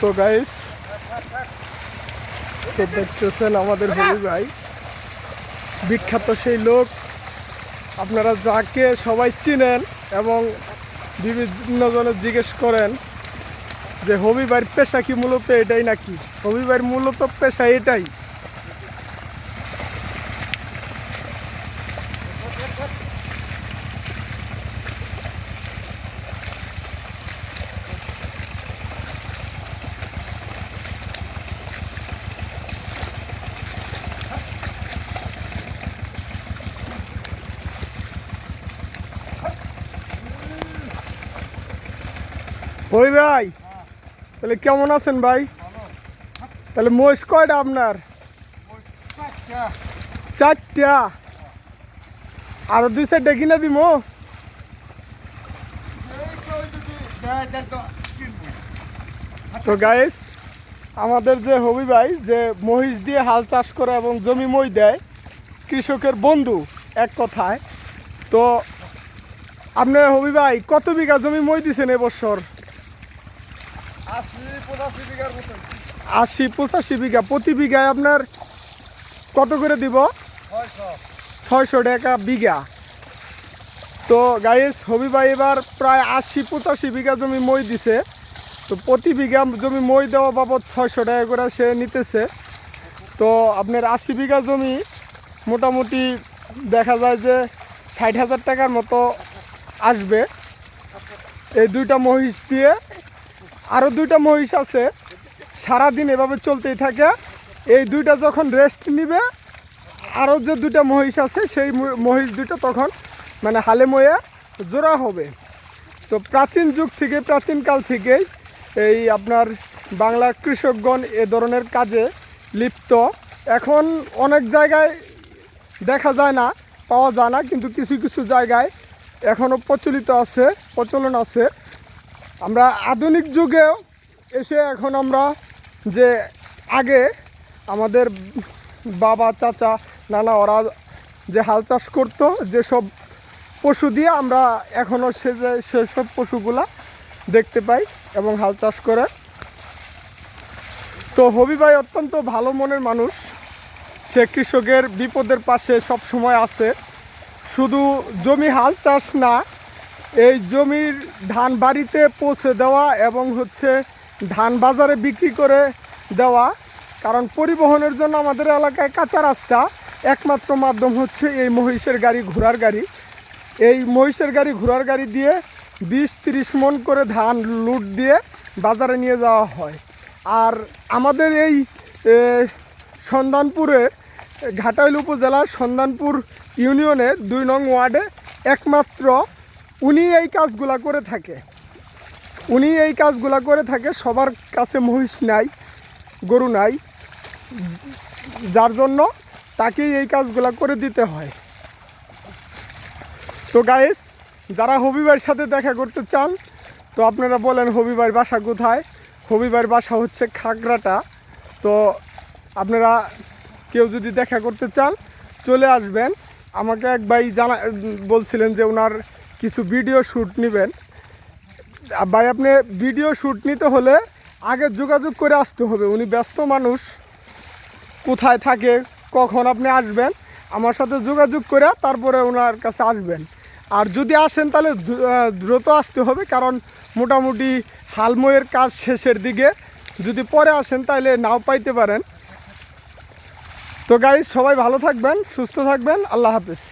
তো গাইস তো দেখতেছেন আমাদের হবি ভাই। বিখ্যাত সেই লোক। আপনারা যাকে সবাই চিনেন এবং বিভিন্ন জনের জিজ্ঞেস করেন যে, হবি ভাইয়ের পেশা কি মূলত এটাই নাকি? হবি ভাইয়ের মূলত পেশা এটাই। হবি ভাই, তাহলে কেমন আছেন ভাই? তাহলে মহিষ কয়টা আপনার? চারটা। আরও দুই চারটা কিনে দিব তো গাইস আমাদের যে হবি ভাই, যে মহিষ দিয়ে হাল চাষ করে এবং জমি মই দেয়, কৃষকের বন্ধু, এক কথায়। তো আপনি হবি ভাই, কত বিঘা জমি মই দিছেন এবছর আশি পঁচাশি বিঘা, প্রতি বিঘায় আপনার কত করে দিব? ছয়শো টাকা বিঘা। তো গাইস হবি ভাই এবার প্রায় আশি পঁচাশি বিঘা জমি মই দিছে। তো প্রতি বিঘা জমি মই দেওয়া বাবদ ছয়শো টাকা করে সে নিতেছে। তো আপনার আশি বিঘা জমি মোটামুটি দেখা যায় যে ষাট হাজার টাকার মতো আসবে। এই দুইটা মহিষ দিয়ে আরও দুইটা মহিষ আছে। সারাদিন এভাবে চলতেই থাকে। এই দুইটা যখন রেস্ট নিবে আরও যে দুইটা মহিষ আছে, সেই মহিষ দুটো তখন মানে হালে ময়ে জোড়া হবে। তো প্রাচীন যুগ থেকে প্রাচীনকাল থেকেই এই আপনার বাংলার কৃষকগণ এ ধরনের কাজে লিপ্ত। এখন অনেক জায়গায় দেখা যায় না, পাওয়া যায় না, কিন্তু কিছু কিছু জায়গায় এখনও প্রচলিত আছে, প্রচলন আছে। আমরা আধুনিক যুগেও এসে এখন আমরা যে আগে আমাদের বাবা, চাচা, নানা ওরা যে হাল চাষ করতো, যেসব পশু দিয়ে আমরা এখনও সে যে সেসব পশুগুলা দেখতে পাই এবং হাল চাষ করে। তো হবি ভাই অত্যন্ত ভালো মনের মানুষ। সে কৃষকের বিপদের পাশে সব সময় আছে। শুধু জমি হাল চাষ না এই জমির ধান বাড়িতে পৌঁছে দেওয়া এবং হচ্ছে ধান বাজারে বিক্রি করে দেওয়া, কারণ পরিবহনের জন্য আমাদের এলাকায় কাঁচা রাস্তা, একমাত্র মাধ্যম হচ্ছে এই মহিষের গাড়ি, ঘোড়ার গাড়ি। এই মহিষের গাড়ি, ঘোড়ার গাড়ি দিয়ে বিশ তিরিশ মন করে ধান লুট দিয়ে বাজারে নিয়ে যাওয়া হয়। আর আমাদের এই সন্ধানপুরে ঘাটাইল উপজেলার সন্ধানপুর ইউনিয়নের দুই নং ওয়ার্ডে একমাত্র উনি এই কাজগুলা করে থাকে। উনি এই কাজগুলা করে থাকে, সবার কাছে মহিষ নাই, গরু নাই। যার জন্য তাকেই এই কাজগুলা করে দিতে হয়। তো গাইস যারা হবিবার সাথে দেখা করতে চান, তো আপনারা বলেন হবিবার বাসা কোথায়? হবিবার বাসা হচ্ছে খাগড়াটা। তো আপনারা কেউ যদি দেখা করতে চান, চলে আসবেন। আমাকে এক ভাই জানা বলছিলেন যে ওনার কিছু ভিডিও শ্যুট নেবেন। ভাই, আপনি ভিডিও শ্যুট নিতে হলে আগে যোগাযোগ করে আসতে হবে। উনি ব্যস্ত মানুষ। কোথায় থাকে, কখন আপনি আসবেন, আমার সাথে যোগাযোগ করে তারপরে ওনার কাছে আসবেন। আর যদি আসেন, তাহলে দ্রুত আসতে হবে, কারণ মোটামুটি হালময়ের কাজ শেষের দিকে। যদি পরে আসেন, তাহলে নাও পাইতে পারেন। তো গাইজ সবাই ভালো থাকবেন, সুস্থ থাকবেন। আল্লাহ হাফিজ।